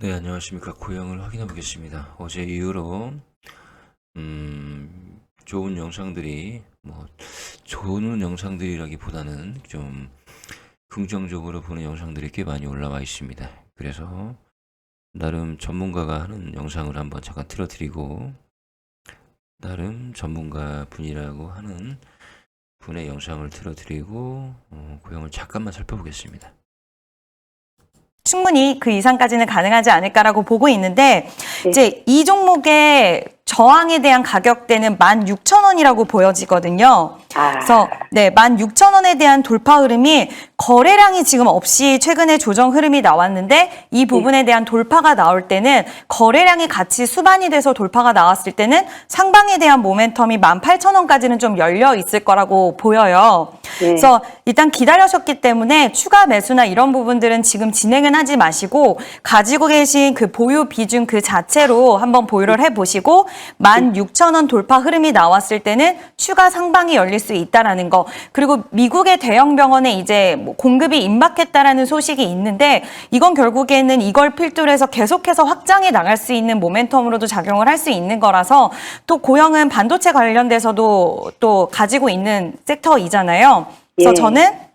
네, 안녕하십니까. 고영을 확인해 보겠습니다. 어제 이후로, 음, 좋은 영상들이, 뭐, 좋은 영상들이라기보다는 좀 긍정적으로 보는 영상들이 꽤 많이 올라와 있습니다. 그래서, 나름 전문가가 하는 영상을 한번 잠깐 틀어드리고, 나름 전문가 분이라고 하는 분의 영상을 틀어드리고, 어, 고영을 잠깐만 살펴보겠습니다. 충분히 그 이상까지는 가능하지 않을까라고 보고 있는데 네. 이제 이 종목의 저항에 대한 가격대는 16,000원이라고 보여지거든요. 아, 그래서 네, 16,000원에 대한 돌파 흐름이 거래량이 지금 없이 최근에 조정 흐름이 나왔는데 이 부분에 대한 돌파가 나올 때는 거래량이 같이 수반이 돼서 돌파가 나왔을 때는 상방에 대한 모멘텀이 18,000원까지는 좀 열려 있을 거라고 보여요. 네. 그래서 일단 기다려셨기 때문에 추가 매수나 이런 부분들은 지금 진행은 하지 마시고 가지고 계신 그 보유 비중 그 자체로 한번 보유를 해 보시고 16,000원 돌파 흐름이 나왔을 때는 추가 상방이 열릴 수 있다라는 거. 그리고 미국의 대형 병원에 이제 뭐 공급이 임박했다라는 소식이 있는데 이건 결국에는 이걸 필두로 해서 계속해서 확장해 나갈 수 있는 모멘텀으로도 작용을 할 수 있는 거라서 또 고영은 반도체 관련돼서도 또 가지고 있는 섹터이잖아요. 그래서 예. 저는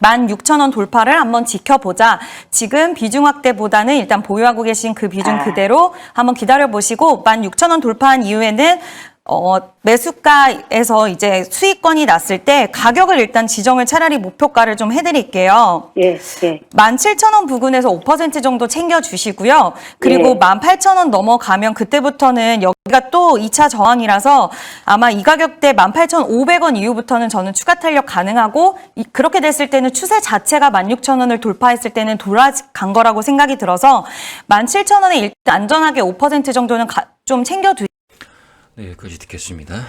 16,000원 돌파를 한번 지켜보자. 지금 비중 확대보다는 일단 보유하고 계신 그 비중 아. 그대로 한번 기다려 보시고 16,000원 돌파한 이후에는 어, 매수가에서 이제 수익권이 났을 때 가격을 일단 지정을 차라리 목표가를 좀 해드릴게요. 예, 예. 17,000원 부근에서 5% 정도 챙겨주시고요. 그리고 예. 18,000원 넘어가면 그때부터는 여기가 또 2차 저항이라서 아마 이 가격대 18,500원 이후부터는 저는 추가 탄력 가능하고 이- 그렇게 됐을 때는 추세 자체가 16,000원을 돌파했을 때는 돌아간 거라고 생각이 들어서 17,000원에 일단 안전하게 5% 정도는 가- 좀 챙겨두 네, 여기까지 듣겠습니다.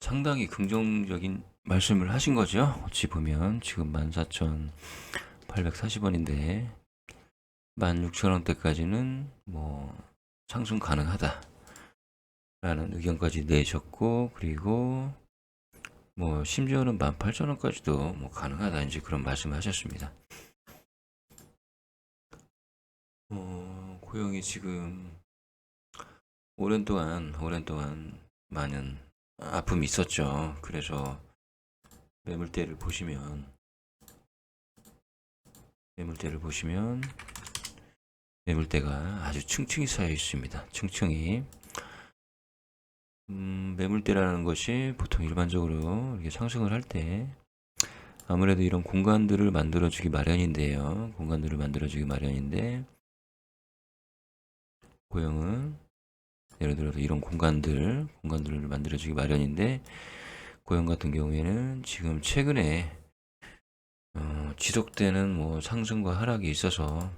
상당히 긍정적인 말씀을 하신 거죠. 어찌 보면 지금 14,840원인데 16,000원대까지는 뭐 상승 가능하다. 라는 의견까지 내셨고 그리고 뭐 심지어는 18,000원까지도 뭐 가능하다 이제 그런 말씀을 하셨습니다. 어, 고영이 지금 오랜 동안 오랜 동안 많은 아픔이 있었죠. 그래서 매물대를 보시면 매물대를 보시면 매물대가 아주 층층이 쌓여 있습니다. 층층이 음, 매물대라는 것이 보통 일반적으로 이렇게 상승을 할 때 아무래도 이런 공간들을 만들어주기 마련인데요. 공간들을 만들어주기 마련인데 고영은 예를 들어서 이런 공간들, 공간들을 만들어주기 마련인데 고영 같은 경우에는 지금 최근에 어, 지속되는 뭐 상승과 하락이 있어서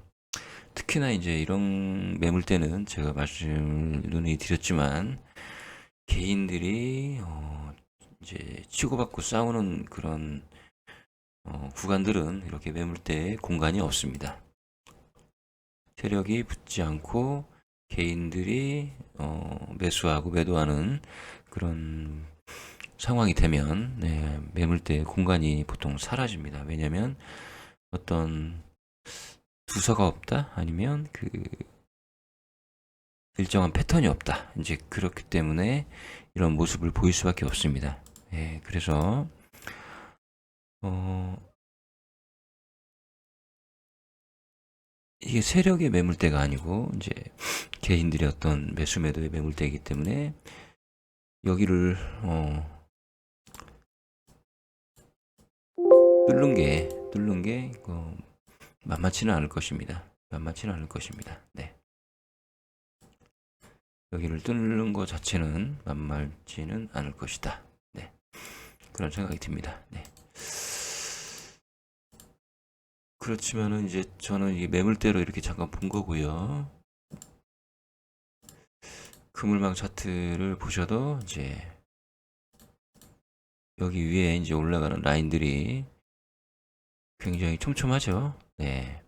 특히나 이제 이런 매물대는 제가 말씀을 눈에 드렸지만 개인들이 어, 이제 치고받고 싸우는 그런 어, 구간들은 이렇게 매물대에 공간이 없습니다. 세력이 붙지 않고 개인들이 어, 매수하고 매도하는 그런 상황이 되면 네, 매물대 공간이 보통 사라집니다. 왜냐하면 어떤 두서가 없다 아니면 그 일정한 패턴이 없다. 이제 그렇기 때문에 이런 모습을 보일 수밖에 없습니다. 예, 그래서 이게 세력의 매물대가 아니고 이제 개인들의 어떤 매수 매도의 매물대이기 때문에 여기를 어 뚫는 게 뚫는 게 어, 만만치는 않을 것입니다. 만만치는 않을 것입니다. 네. 여기를 뚫는 것 자체는 만만치는 않을 것이다. 네. 그런 생각이 듭니다. 네. 그렇지만은 이제 저는 이 매물대로 이렇게 잠깐 본 거고요. 그물망 차트를 보셔도 이제 여기 위에 이제 올라가는 라인들이 굉장히 촘촘하죠. 네.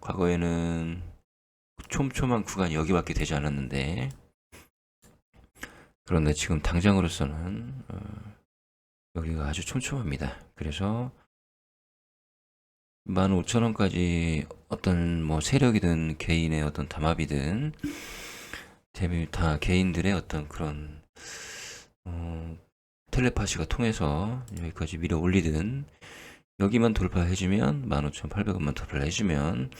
과거에는 촘촘한 구간이 여기밖에 되지 않았는데 그런데 지금 당장으로서는 어, 여기가 아주 촘촘합니다. 그래서 15,000원까지 어떤 뭐 세력이든 개인의 어떤 담합이든 다 개인들의 어떤 그런 어, 텔레파시가 통해서 여기까지 밀어 올리든 여기만 돌파해주면 15,800원만 돌파를 해주면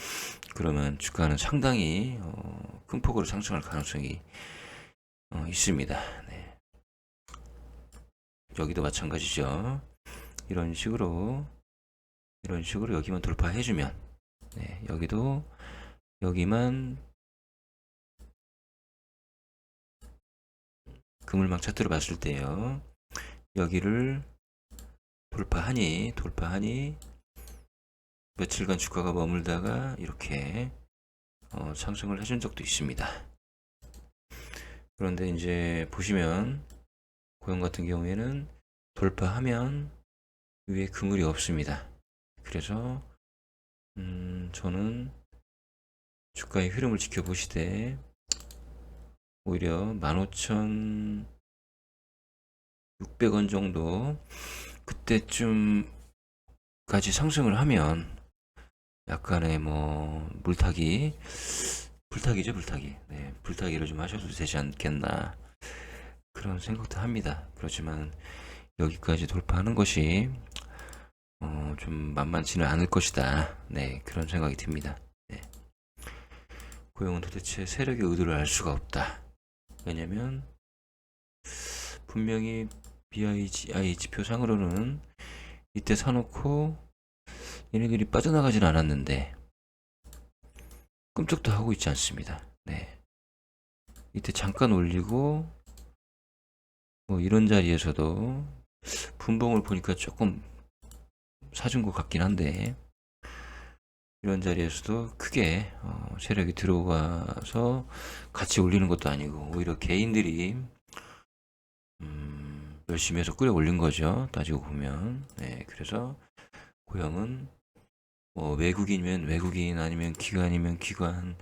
그러면 주가는 상당히 어, 큰 폭으로 상승할 가능성이 어, 있습니다. 네. 여기도 마찬가지죠. 이런 식으로 이런 식으로 여기만 돌파해주면 네, 여기도 여기만 그물망 차트로 봤을 때요. 여기를 돌파하니 돌파하니 며칠간 주가가 머물다가 이렇게 어, 상승을 해준 적도 있습니다. 그런데 이제 보시면 고용 같은 경우에는 돌파하면 위에 그물이 없습니다. 그래서 음, 저는 주가의 흐름을 지켜보시되 오히려 15,600원 정도 그때쯤까지 상승을 하면 약간의 뭐 물타기 불타기죠 불타기. 네, 불타기를 좀 하셔도 되지 않겠나 그런 생각도 합니다. 그렇지만 여기까지 돌파하는 것이 어, 좀 만만치는 않을 것이다 네 그런 생각이 듭니다 네. 고용은 도대체 세력의 의도를 알 수가 없다 왜냐면 분명히 BIGI 지표상으로는 이때 사놓고 얘네들이 빠져나가진 않았는데 끔찍도 하고 있지 않습니다. 네. 이때 잠깐 올리고 뭐 이런 자리에서도 분봉을 보니까 조금 사준 것 같긴 한데 이런 자리에서도 크게 어, 세력이 들어가서 같이 올리는 것도 아니고 오히려 개인들이 음, 열심히 해서 끌어 올린 거죠. 따지고 보면. 네, 그래서 고영은 뭐 외국인이면 외국인 아니면 기관이면 기관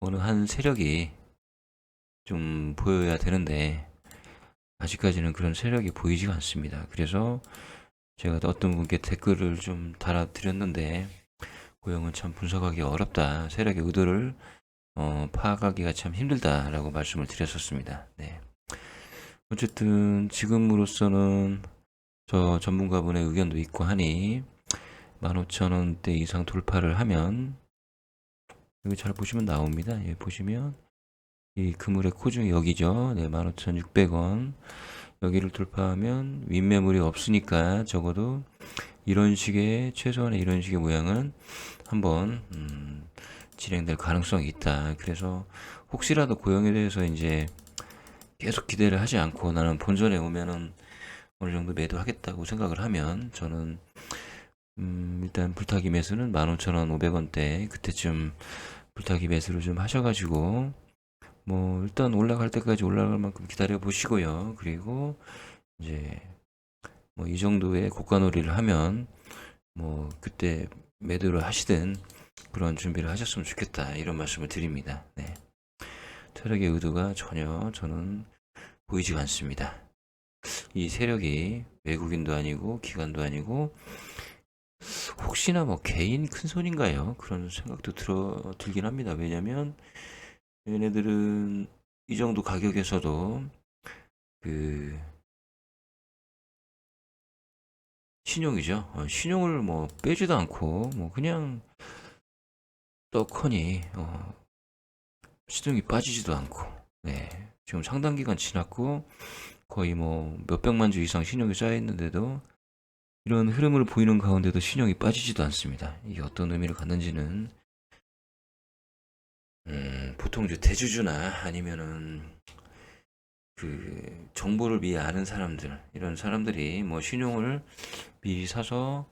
어느 한 세력이 좀 보여야 되는데 아직까지는 그런 세력이 보이지가 않습니다. 그래서 제가 어떤 분께 댓글을 좀 달아드렸는데 고영은 참 분석하기 어렵다. 세력의 의도를 어, 파악하기가 참 힘들다라고 말씀을 드렸었습니다. 네. 어쨌든 지금으로서는 저 전문가분의 의견도 있고 하니 15,000원대 이상 돌파를 하면 여기 잘 보시면 나옵니다. 여기 보시면 이 그물의 코중이 여기죠. 네, 15,600원. 여기를 돌파하면 윗매물이 없으니까 적어도 이런 식의 최소한의 이런 식의 모양은 한번 음, 진행될 가능성이 있다. 그래서 혹시라도 고용에 대해서 이제 계속 기대를 하지 않고 나는 본전에 오면은 어느 정도 매도하겠다고 생각을 하면 저는 음, 일단 불타기 매수는 15,000원, 500원대 그때쯤 불타기 매수를 좀 하셔가지고 뭐 일단 올라갈 때까지 올라갈 만큼 기다려 보시고요. 그리고 이제 뭐 이 정도의 고가놀이를 하면 뭐 그때 매도를 하시든 그런 준비를 하셨으면 좋겠다 이런 말씀을 드립니다. 네. 세력의 의도가 전혀 저는 보이지가 않습니다. 이 세력이 외국인도 아니고 기관도 아니고 혹시나 뭐 개인 큰 손인가요? 그런 생각도 들어 들긴 합니다. 왜냐면 얘네들은 이 정도 가격에서도 그 신용이죠. 어, 신용을 뭐 빼지도 않고 뭐 그냥 떡하니 어, 시동이 빠지지도 않고 네 지금 상당 기간 지났고 거의 뭐 몇백만 주 이상 신용이 쌓여 있는데도 이런 흐름을 보이는 가운데도 신용이 빠지지도 않습니다. 이게 어떤 의미를 갖는지는 음, 보통 이제 대주주나 아니면은 그 정보를 미리 아는 사람들 이런 사람들이 뭐 신용을 미리 사서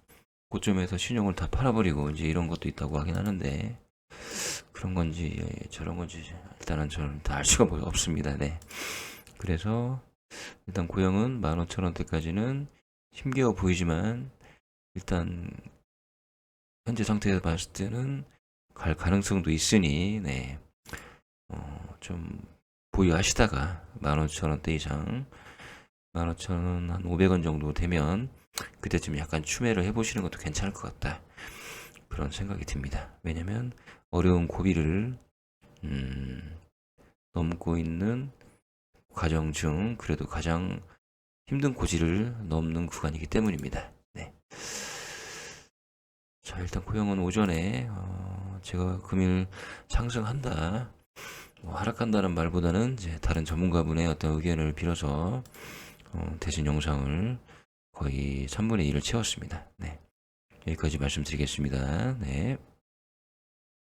고점에서 신용을 다 팔아버리고 이제 이런 것도 있다고 하긴 하는데 그런 건지 예, 저런 건지 일단은 저는 다 알 수가 뭐 없습니다. 네. 그래서 일단 고영은 15,000원대까지는 힘겨워 보이지만 일단 현재 상태에서 봤을 때는 갈 가능성도 있으니 네. 어, 좀 보유하시다가 15,000원대 이상 15,000원 한 500원 정도 되면 그때쯤 약간 추매를 해보시는 것도 괜찮을 것 같다. 그런 생각이 듭니다. 왜냐면 어려운 고비를 음, 넘고 있는 과정 중 그래도 가장 힘든 고지를 넘는 구간이기 때문입니다. 네. 자, 일단 고영은 오전에 어, 제가 금일 상승한다, 뭐 하락한다는 말보다는 이제 다른 전문가분의 어떤 의견을 빌어서 어, 대신 영상을 거의 3분의 1을 채웠습니다. 네. 여기까지 말씀드리겠습니다. 네.